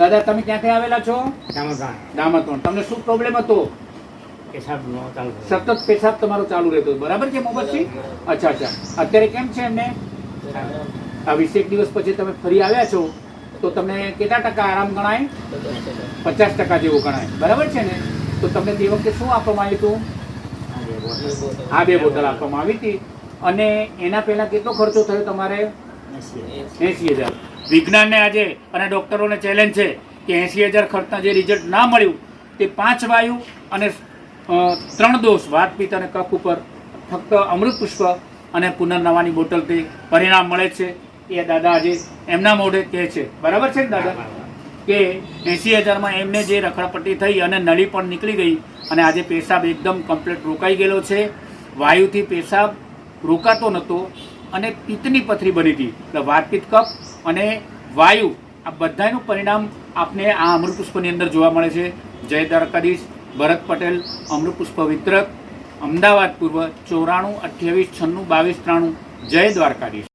દાદા તમે ક્યાંથી આવેલા છો? દામતણ તમને શું પ્રોબ્લેમ હતો? સતત પેશાબ તમારો ચાલુ રહેતો. બરાબર છે મોહમ્મદસિંહ? અચ્છા અચ્છા. અત્યારે કેમ છે એમને? આ વીસેક દિવસ પછી તમે ફરી આવ્યા છો તો તમને કેટલા ટકા આરામ ગણાય? પચાસ ટકા જેવું ગણાય. બરાબર છે ને? તો તમને તે વખતે શું આપવામાં આવ્યું હતું? આ બે બોટલ આપવામાં આવી હતી. અને એના પહેલાં કેટલો ખર્ચો થયો તમારે? એસી હજાર. વિજ્ઞાનને આજે અને ડૉક્ટરોને ચેલેન્જ છે કે એસી હજાર ખર્ચના જે રિઝલ્ટ ના મળ્યું, તે પાંચ વાયુ અને ત્રણ દોષ, વાત પિત્ત અને કફ ઉપર ફક્ત અમૃત પુષ્પ અને પુનર્નવાની બોટલથી પરિણામ મળે છે. એ દાદા આજે એમના મોઢે કહે છે. બરાબર છે ને દાદા? કે એંસી હજારમાં એમને જે રખડપટ્ટી થઈ અને નળી પણ નીકળી ગઈ અને આજે પેશાબ એકદમ કમ્પ્લીટ રોકાઈ ગયેલો છે. વાયુથી પેશાબ રોકાતો નહોતો અને પિત્તની પથરી બની હતી. એટલે વાતપિત કફ અને વાયુ આ બધાનું પરિણામ આપને આ અમૃતપુષ્પની અંદર જોવા મળે છે. જય દ્વારકાધીશ, ભરત પટેલ અમૃતપુષ્પ વિતરક, અમદાવાદ પૂર્વ, ચોરાણું, અઠ્યાવીસ, છન્નું, બાવીસ, ત્રાણું. જય દ્વારકાધીશ.